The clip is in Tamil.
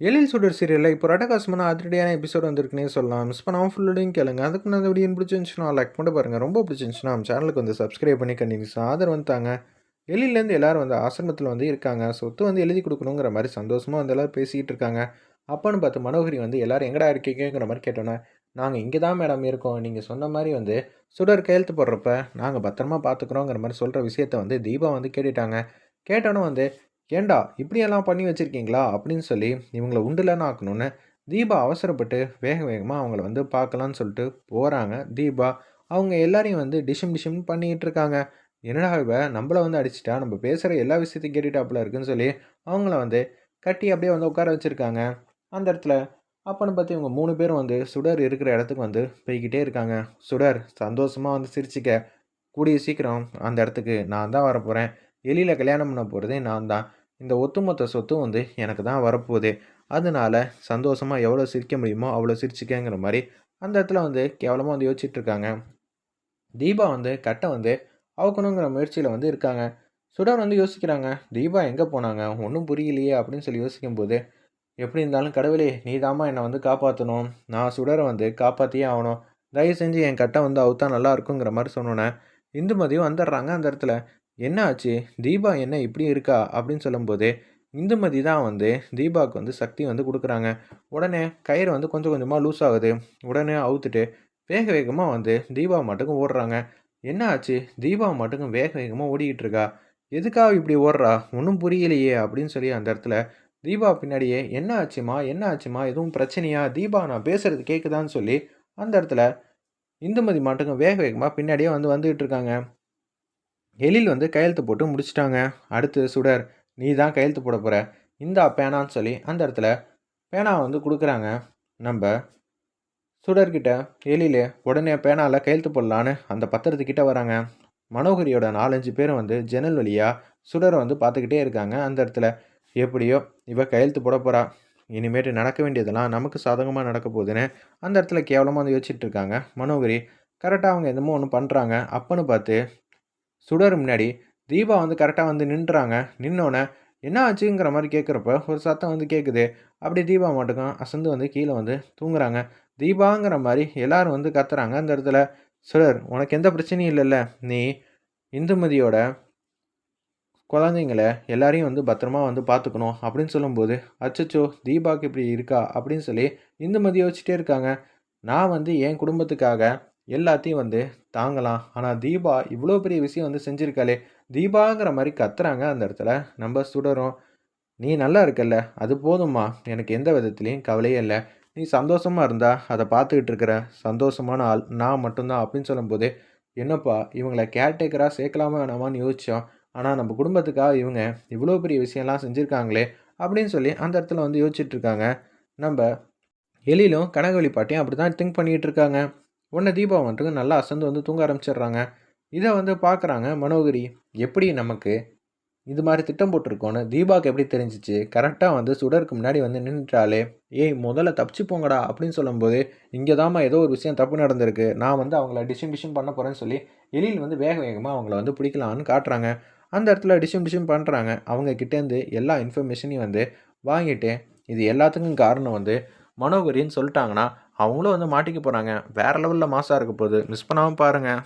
எழில் சுடர் சீரியலில் இப்போ ரடகாசமான அதிரடியான எபிசோட் வந்திருக்குனே சொல்லலாம். மிஸ் பண்ணாமல் ஃபுல்லோடையும் கேளுங்க. அதுக்கு அந்த வீடியோ பிடிச்சிருந்துச்சுன்னா லைக் பண்ணி பாருங்கள் ரொம்ப பிடிச்சிருந்துச்சுன்னா நம்ம சேனலுக்கு வந்து சப்ஸ்கிரைப் பண்ணி கண்டினியூஸ் ஆதரவு வந்துட்டாங்க. எழிலேருந்து எல்லாரும் வந்து ஆசிரமத்தில் வந்து இருக்காங்க. சொத்து வந்து எழுதி கொடுக்கணுங்கிற மாதிரி சந்தோஷமாக வந்து எல்லோரும் பேசிக்கிட்டு இருக்காங்க. அப்பான்னு பார்த்து மனோகரி வந்து எல்லோரும் எங்கடா இருக்கீங்கிற மாதிரி கேட்டோன்னே நாங்கள் இங்கே தான் மேடம் இருக்கோம். நீங்கள் சொன்ன மாதிரி வந்து சுடர் கையெழுத்து போடுறப்ப நாங்கள் பத்திரமா பார்த்துக்குறோங்கிற மாதிரி சொல்கிற விஷயத்த வந்து தீபா வந்து கேட்டுட்டாங்க. கேட்டோன்னே வந்து ஏண்டா இப்படியெல்லாம் பண்ணி வச்சுருக்கீங்களா? அப்படின்னு சொல்லி இவங்களை உண்டுலன்னு ஆக்கணும்னு தீபா அவசரப்பட்டு வேக வேகமாக அவங்கள வந்து பார்க்கலான்னு சொல்லிட்டு போகிறாங்க தீபா அவங்க எல்லாரையும் வந்து டிஷம் டிஷம் பண்ணிகிட்டு இருக்காங்க. என்னடா இவ? நம்மளை வந்து அடிச்சிட்டா? நம்ம பேசுகிற எல்லா விஷயத்தையும் கேட்டுட்டாப்புல இருக்குன்னு சொல்லி அவங்கள வந்து கட்டி அப்படியே வந்து உட்கார வச்சுருக்காங்க. அந்த இடத்துல அப்போன்னு பார்த்து இவங்க மூணு பேரும் வந்து சுடர் இருக்கிற இடத்துக்கு வந்து போய்கிட்டே இருக்காங்க. சுடர் சந்தோஷமாக வந்து சிரிச்சிக்க கூடிய சீக்கிரம் அந்த இடத்துக்கு நான் தான் வரப்போகிறேன் எலியில் கல்யாணம் பண்ண போகிறதே நான் தான். இந்த ஒட்டுமொத்த சொத்தும் வந்து எனக்கு தான் வரப்போகுது. அதனால சந்தோஷமாக எவ்வளோ சிரிக்க முடியுமோ அவ்வளோ சிரிச்சுக்கேங்கிற மாதிரி அந்த இடத்துல வந்து கேவலமாக வந்து யோசிச்சுட்ருக்காங்க தீபா வந்து கட்டை வந்து அவுக்கணுங்கிற முயற்சியில் வந்து இருக்காங்க. சுடர் வந்து யோசிக்கிறாங்க தீபா எங்கே போனாங்க? ஒன்றும் புரியலையே அப்படின்னு சொல்லி யோசிக்கும்போது எப்படி இருந்தாலும் கடவுளே நீ தாமா என்னை வந்து காப்பாற்றணும் நான் சுடரை வந்து காப்பாற்றியே ஆகணும். தயவு செஞ்சு என் கட்டை வந்து அவுத்தா நல்லா இருக்குங்கிற மாதிரி சொன்னோன்னே இந்துமதியும் வந்துடுறாங்க அந்த இடத்துல. என்ன ஆச்சு தீபா என்ன இப்படி இருக்கா? அப்படின்னு சொல்லும்போது இந்துமதி தான் வந்து தீபாவுக்கு வந்து சக்தி வந்து கொடுக்குறாங்க. உடனே கயிறு வந்து கொஞ்சம் கொஞ்சமாக லூஸ் ஆகுது. உடனே அவுத்துட்டு வேக வேகமாக வந்து தீபா மட்டுக்கும் ஓடுறாங்க. என்ன ஆச்சு தீபா மட்டுக்கும் வேக வேகமாக ஓடிக்கிட்டு இருக்கா? எதுக்காக இப்படி ஓடுறா? ஒன்றும் புரியலையே அப்படின்னு சொல்லி அந்த இடத்துல தீபா பின்னாடியே என்ன ஆச்சுமா என்ன ஆச்சுமா எதுவும் பிரச்சனையா? தீபா நான் பேசுறது கேட்குதான்னு சொல்லி அந்த இடத்துல இந்துமதி மட்டுக்கும் வேக வேகமாக பின்னாடியே வந்து வந்துகிட்டு இருக்காங்க. எழில் வந்து கையெழுத்து போட்டு முடிச்சிட்டாங்க. அடுத்து சுடர் நீ தான் கையெழுத்து போட போகிற இந்தா பேனான்னு சொல்லி அந்த இடத்துல பேனா வந்து கொடுக்குறாங்க. நம்ம சுடர்கிட்ட எழில் உடனே பேனாவில் கையெழுத்து போடலான்னு அந்த பத்திரத்துக்கிட்ட வராங்க. மனோகரியோட நாலஞ்சு பேரும் வந்து ஜன்னல் வழியாக சுடரை வந்து பார்த்துக்கிட்டே இருக்காங்க. அந்த இடத்துல எப்படியோ இவ கையெழுத்து போட போகிறா இனிமேட்டு நடக்க வேண்டியதெல்லாம் நமக்கு சாதகமாக நடக்க போகுதுன்னு அந்த இடத்துல கேவலமாக வந்து யோசிச்சுட்டு இருக்காங்க. மனோகரி கரெக்டாக அவங்க என்னமோ ஒன்று பண்ணுறாங்க அப்பன்னு பார்த்து சுடர் முன்னாடி. தீபா வந்து கரெக்டாக வந்து நின்றுறாங்க நின்னோடனே என்ன ஆச்சுங்கிற மாதிரி கேட்குறப்ப ஒரு சத்தம் வந்து கேட்குது. அப்படி தீபா மட்டுக்கும் அசந்து வந்து கீழே வந்து தூங்குறாங்க. தீபாங்கிற மாதிரி எல்லாரும் வந்து கத்துறாங்க அந்த இடத்துல. சுடர் உனக்கு எந்த பிரச்சனையும் இல்லைல்ல. நீ இந்துமதியோட குழந்தைங்கள எல்லாரையும் வந்து பத்திரமா வந்து பார்த்துக்கணும். அப்படின்னு சொல்லும்போது அச்சச்சோ தீபாவுக்கு இப்படி இருக்கா? அப்படின்னு சொல்லி இந்துமதி யோசிச்சுட்டே இருக்காங்க. நான் வந்து என் குடும்பத்துக்காக எல்லாத்தையும் வந்து தாங்கலாம். ஆனால் தீபா இவ்வளோ பெரிய விஷயம் வந்து செஞ்சுருக்காளே. தீபாங்கிற மாதிரி கத்துறாங்க அந்த இடத்துல. நம்ம சுடரும் நீ நல்லா இருக்கல்ல. அது போதும்மா. எனக்கு எந்த விதத்துலேயும் கவலையே இல்லை. நீ சந்தோஷமாக இருந்தா அதை பார்த்துக்கிட்டு இருக்கிற சந்தோஷமான ஆள் நான் மட்டும்தான் அப்படின்னு சொல்லும்போது என்னப்பா இவங்களை கேர்டேக்கராக சேர்க்கலாமா வேணாமான்னு யோசித்தோம் ஆனால் நம்ம குடும்பத்துக்காக இவங்க இவ்வளோ பெரிய விஷயம்லாம் செஞ்சுருக்காங்களே அப்படின்னு சொல்லி அந்த இடத்துல வந்து யோசிச்சுட்ருக்காங்க நம்ம எலியிலும் கனகவழி பாட்டியும் அப்படி தான் திங்க் பண்ணிகிட்டு இருக்காங்க. உடனே தீபா வந்துட்டு நல்லா அசந்து வந்து தூங்க ஆரம்பிச்சிடுறாங்க. இதை வந்து பார்க்குறாங்க மனோகரி எப்படி நமக்கு இது மாதிரி திட்டம் போட்டிருக்கோன்னு தீபாவுக்கு எப்படி தெரிஞ்சிச்சு? கரெக்டாக வந்து சுடருக்கு முன்னாடி வந்து நின்றுட்டாலே ஏய் முதல்ல தப்பிச்சு போங்கடா அப்படின்னு சொல்லும்போது இங்கே தாம்மா ஏதோ ஒரு விஷயம் தப்பு நடந்திருக்கு. நான் வந்து அவங்கள டிஷன் டிஷன் பண்ண போகிறேன்னு சொல்லி எழில் வந்து வேக வேகமாக அவங்கள வந்து பிடிக்கலான்னு காட்டுறாங்க. அந்த இடத்துல டிஷன் டிஷன் பண்ணுறாங்க அவங்க கிட்டேருந்து எல்லா இன்ஃபர்மேஷனையும் வந்து வாங்கிட்டு இது எல்லாத்துக்கும் காரணம் வந்து மனோகரின்னு சொல்லிட்டாங்கன்னா அவங்களும் வந்து மாட்டிக்க போகிறாங்க வேறு லெவலில் மாசாக இருக்க போகுது. மிஸ் பண்ணாமல் பாருங்கள்